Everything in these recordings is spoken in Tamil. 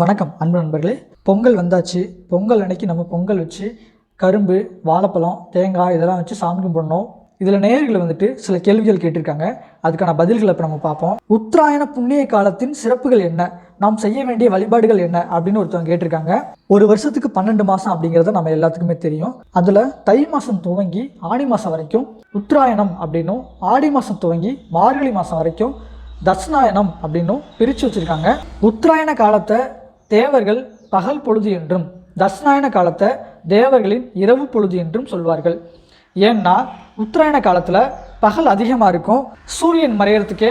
வணக்கம் அன்பு நண்பர்களே. பொங்கல் வந்தாச்சு. பொங்கல் அன்னைக்கு நம்ம பொங்கல் வச்சு கரும்பு வாழைப்பழம் தேங்காய் இதெல்லாம் வச்சு சாமி கும்பிடணும். இதில் நேயர்கள் வந்துட்டு சில கேள்விகள் கேட்டிருக்காங்க. அதுக்கான பதில்களை இப்போ நம்ம பார்ப்போம். உத்தராயண புண்ணிய காலத்தின் சிறப்புகள் என்ன? நாம் செய்ய வேண்டிய வழிபாடுகள் என்ன? அப்படின்னு ஒருத்தவங்க கேட்டிருக்காங்க. ஒரு வருஷத்துக்கு பன்னெண்டு மாதம் அப்படிங்கிறது நம்ம எல்லாத்துக்குமே தெரியும். அதில் தை மாதம் துவங்கி ஆடி மாதம் வரைக்கும் உத்தராயணம் அப்படின்னும் ஆடி மாதம் துவங்கி மார்கழி மாதம் வரைக்கும் தட்சிணாயனம் அப்படின்னும் பிரித்து வச்சுருக்காங்க. உத்தராயண காலத்தை தேவர்கள் பகல் பொழுது என்றும் தட்சிணாயன காலத்தை தேவர்களின் இரவு பொழுது என்றும் சொல்வார்கள். ஏன்னா உத்தராயண காலத்தில் பகல் அதிகமாக இருக்கும். சூரியன் மறையறதுக்கே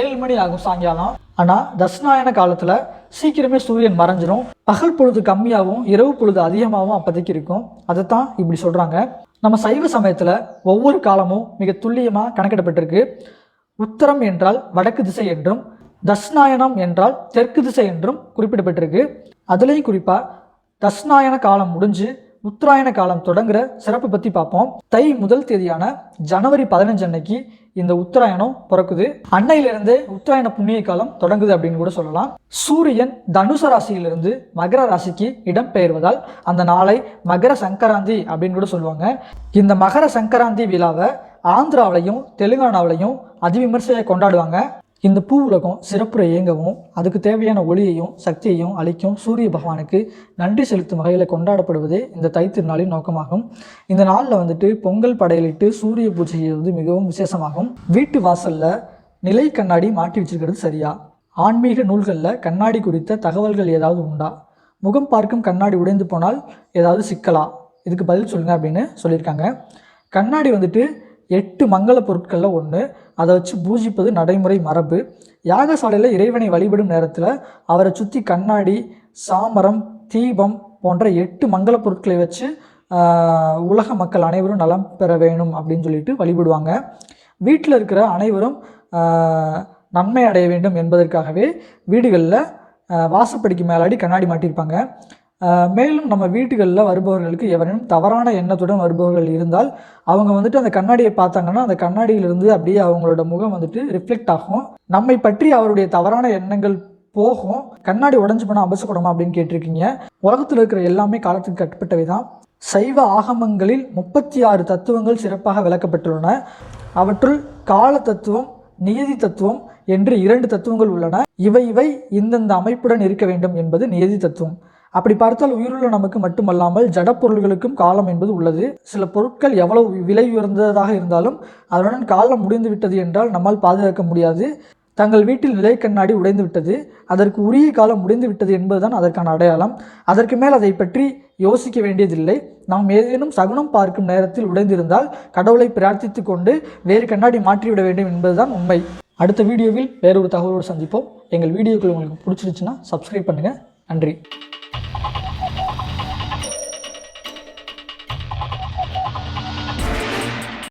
ஏழு மணி ஆகும் சாயங்காலம். ஆனால் தட்சிணாயன காலத்தில் சீக்கிரமே சூரியன் மறைஞ்சிரும். பகல் பொழுது கம்மியாகவும் இரவு பொழுது அதிகமாகவும் அப்போதைக்கு இருக்கும். அதைத்தான் இப்படி சொல்கிறாங்க நம்ம சைவ சமயத்தில் ஒவ்வொரு காலமும் மிக துல்லியமாக கணக்கிடப்பட்டிருக்கு. உத்தரம் என்றால் வடக்கு திசை என்றும் தஸ்நாயனம் என்றால் தெற்கு திசை என்றும் குறிப்பிடப்பட்டிருக்கு. அதுலேயும் குறிப்பாக தஸ்நாயன காலம் முடிஞ்சு உத்தராயண காலம் தொடங்குற சிறப்பை பற்றி பார்ப்போம் தை முதல் தேதியான ஜனவரி பதினஞ்சு அன்னைக்கு இந்த உத்தராயணம் பிறக்குது. அன்னையிலிருந்தே உத்தராயண புண்ணிய காலம் தொடங்குது அப்படின்னு கூட சொல்லலாம். சூரியன் தனுச ராசியிலிருந்து மகர ராசிக்கு இடம் பெயர்வதால் அந்த நாளை மகர சங்கராந்தி அப்படின்னு கூட சொல்லுவாங்க. இந்த மகர சங்கராந்தி விழாவை ஆந்திராவிலையும் தெலுங்கானாவிலையும் அதிவிமர்சையாக கொண்டாடுவாங்க. இந்த பூ உலகம் சிறப்புற இயங்கவும் அதுக்கு தேவையான ஒளியையும் சக்தியையும் அளிக்கும் சூரிய பகவானுக்கு நன்றி செலுத்தும் வகையில் கொண்டாடப்படுவதே இந்த தைத்திருநாளின் நோக்கமாகும். இந்த நாளில் வந்துட்டு பொங்கல் படையலிட்டு சூரிய பூஜை செய்வது மிகவும் விசேஷமாகும். வீட்டு வாசலில் நிலை கண்ணாடி மாட்டி வச்சிருக்கிறது சரியா? ஆன்மீக நூல்களில் கண்ணாடி குறித்த தகவல்கள் ஏதாவது உண்டா? முகம் பார்க்கும் கண்ணாடி உடைந்து போனால் ஏதாவது சிக்கலா? இதுக்கு பதில் சொல்லுங்கள் அப்படின்னு சொல்லியிருக்காங்க. கண்ணாடி வந்துட்டு எட்டு மங்கள பொருட்களில் ஒன்று அதை வச்சு பூஜிப்பது நடைமுறை மரபு. யாகசாலையில் இறைவனை வழிபடும் நேரத்தில் அவரை சுற்றி கண்ணாடி சாமரம் தீபம் போன்ற எட்டு மங்கள பொருட்களை வச்சு உலக மக்கள் அனைவரும் நலம் பெற வேணும் அப்படின்னு சொல்லிட்டு வழிபடுவாங்க. வீட்டில் இருக்கிற அனைவரும் நன்மை அடைய வேண்டும் என்பதற்காகவே வீடுகளில் வாசப்படிக்கு மேலாடி கண்ணாடி மாட்டியிருப்பாங்க மேலும் நம்ம வீட்டுகளில் வருபவர்களுக்கு எவரேனும் தவறான எண்ணத்துடன் வருபவர்கள் இருந்தால் அவங்க வந்துட்டு அந்த கண்ணாடியை பார்த்தாங்கன்னா அந்த கண்ணாடியிலிருந்து அப்படியே அவங்களோட முகம் வந்துட்டு ரிஃப்ளெக்ட் ஆகும். நம்மை பற்றி அவருடைய தவறான எண்ணங்கள் போகும். கண்ணாடி உடஞ்சு போனால் அபசகுடமா அப்படின்னு கேட்டிருக்கீங்க. உலகத்தில் இருக்கிற எல்லாமே காலத்துக்கு கட்டுப்பட்டவை தான். சைவ ஆகமங்களில் முப்பத்தி ஆறு தத்துவங்கள் சிறப்பாக விளக்கப்பட்டுள்ளன. அவற்றுள் கால தத்துவம் நியதி தத்துவம் என்று இரண்டு தத்துவங்கள் உள்ளன. இவை இவை இந்தந்த அமைப்புடன் இருக்க வேண்டும் என்பது நியதி தத்துவம். அப்படி பார்த்தால் உயிருள்ள நமக்கு மட்டுமல்லாமல் ஜடப்பொருள்களுக்கும் காலம் என்பது உள்ளது. சில பொருட்கள் எவ்வளவு விலை உயர்ந்ததாக இருந்தாலும் அதனுடன் காலம் முடிந்து விட்டது என்றால் நம்மால் பாதுகாக்க முடியாது. தங்கள் வீட்டில் நிலை கண்ணாடி உடைந்து விட்டது. அதற்கு உரிய காலம் முடிந்து விட்டது என்பதுதான் அதற்கான அடையாளம். அதற்கு மேல் அதை பற்றி யோசிக்க வேண்டியதில்லை. நாம் ஏதேனும் சகுனம் பார்க்கும் நேரத்தில் உடைந்திருந்தால் கடவுளை பிரார்த்தித்து கொண்டு வேறு கண்ணாடி மாற்றிவிட வேண்டும் என்பதுதான் உண்மை. அடுத்த வீடியோவில் வேறொரு தகவலோடு சந்திப்போம். எங்கள் வீடியோக்கள் உங்களுக்கு பிடிச்சிருச்சுன்னா சப்ஸ்கிரைப் பண்ணுங்கள் நன்றி.